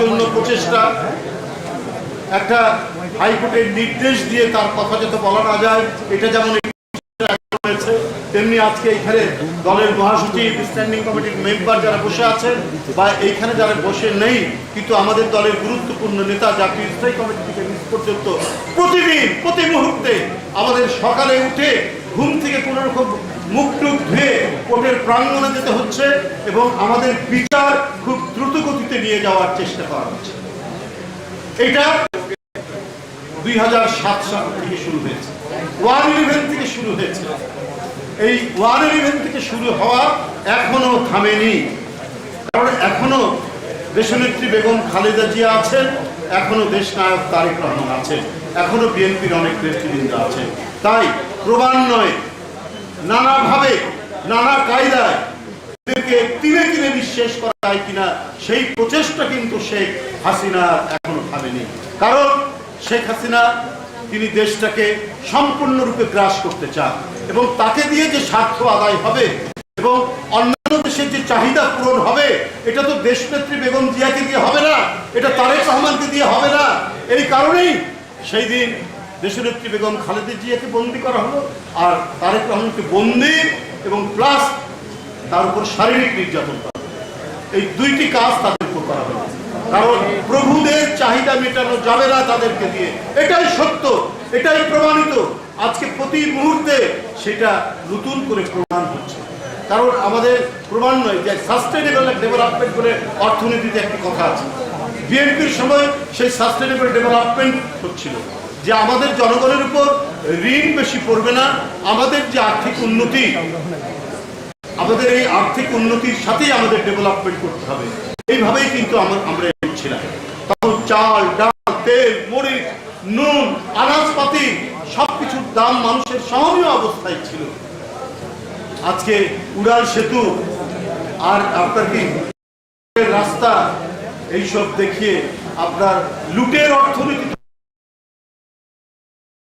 জন্য প্রচেষ্টা। একটা হাইকোর্টের নির্দেশ দিয়ে তার কথা যাতে বলা না যায়, এটা যেমন তেমনি আজকে দলের মহাসচিব স্ট্যান্ডিং কমিটির মেম্বার যারা বসে আছেন, বা এইখানে যারা বসে নেই, কিন্তু আমাদের দলের গুরুত্বপূর্ণ নেতা, জাতীয় স্থায়ী কমিটি থেকে নিচ পর্যন্ত প্রতিদিন, প্রতি মুহূর্তে আমাদের সকালে উঠে ঘুম থেকে কোনো রকম মুখ টুক ধুয়ে কোর্টের প্রাঙ্গণে যেতে হচ্ছে, এবং আমাদের বিচার খুব গতিতে নিয়ে যাওয়ার চেষ্টা করা হচ্ছে। এটা দুই সাল থেকে শুরু হয়েছে। ওয়ান ইলেভেন থেকে শুরু হয়েছে। এই ওয়ান ইলেভেন থেকে শুরু হওয়া এখনও থামেনি। কারণ এখনও দেশনেত্রী বেগম খালেদা জিয়া আছেন, এখনও দেশ নায়ক তারেক রহমান আছেন, এখনও বিএনপির অনেক নেতৃবৃন্দ আছেন। তাই ক্রমান্বয়ে, নানাভাবে, নানা কায়দায় এদেরকে তিনে তিনে বিশ্বাস করা যায় কিনা, সেই প্রচেষ্টা কিন্তু শেখ হাসিনা এখনও থামেনি। কারণ শেখ হাসিনা, তিনি দেশটাকে সম্পূর্ণরূপে গ্রাস করতে চান এবং তাকে দিয়ে যে স্বার্থ আদায় হবে এবং অন্যান্য দেশের যে চাহিদা পূরণ হবে, এটা তো দেশনেত্রী বেগম জিয়াকে দিয়ে হবে না, এটা তারেক রহমানকে দিয়ে হবে না। এই কারণেই সেই দিন দেশনেত্রী বেগম খালেদা জিয়াকে বন্দি করা হলো, আর তারেক রহমানকে বন্দি এবং প্লাস তার উপর শারীরিক নির্যাতন করা। এই দুইটি কাজ তাদের উপর করা হলো কারণ প্রভুদের চাহিদা মেটানো যাবে না তাদেরকে দিয়ে। এটাই সত্য, এটাই প্রমাণিত। আজকে প্রতি মুহূর্তে সেটা নতুন করে প্রমাণ হচ্ছে। কারণ আমাদের প্রমাণ নয় যে সাস্টেনেবল ডেভেলপমেন্ট করে অর্থনীতিতে একটি কথা আছে। বিএনপির সময় সেই সাস্টেনেবল ডেভেলপমেন্ট হচ্ছিল। যে আমাদের জনগণের উপর ঋণ বেশি পড়বে না, আমাদের যে আর্থিক উন্নতি আমাদের এই আর্থিক উন্নতির সাথেই আমাদের ডেভেলপমেন্ট করতে হবে। এইভাবেই কিন্তু আমরা আমরা এগোচ্ছিলাম। তখন চাল, ডাল, তেল, মরিচ, নুন, আনাজপাতি, সবকিছুর দাম মানুষের সহনীয় অবস্থায় ছিল। আজকে উড়াল সেতু আর আপনার কি রাস্তা, এইসব দেখিয়ে আপনার লুটের অর্থনীতি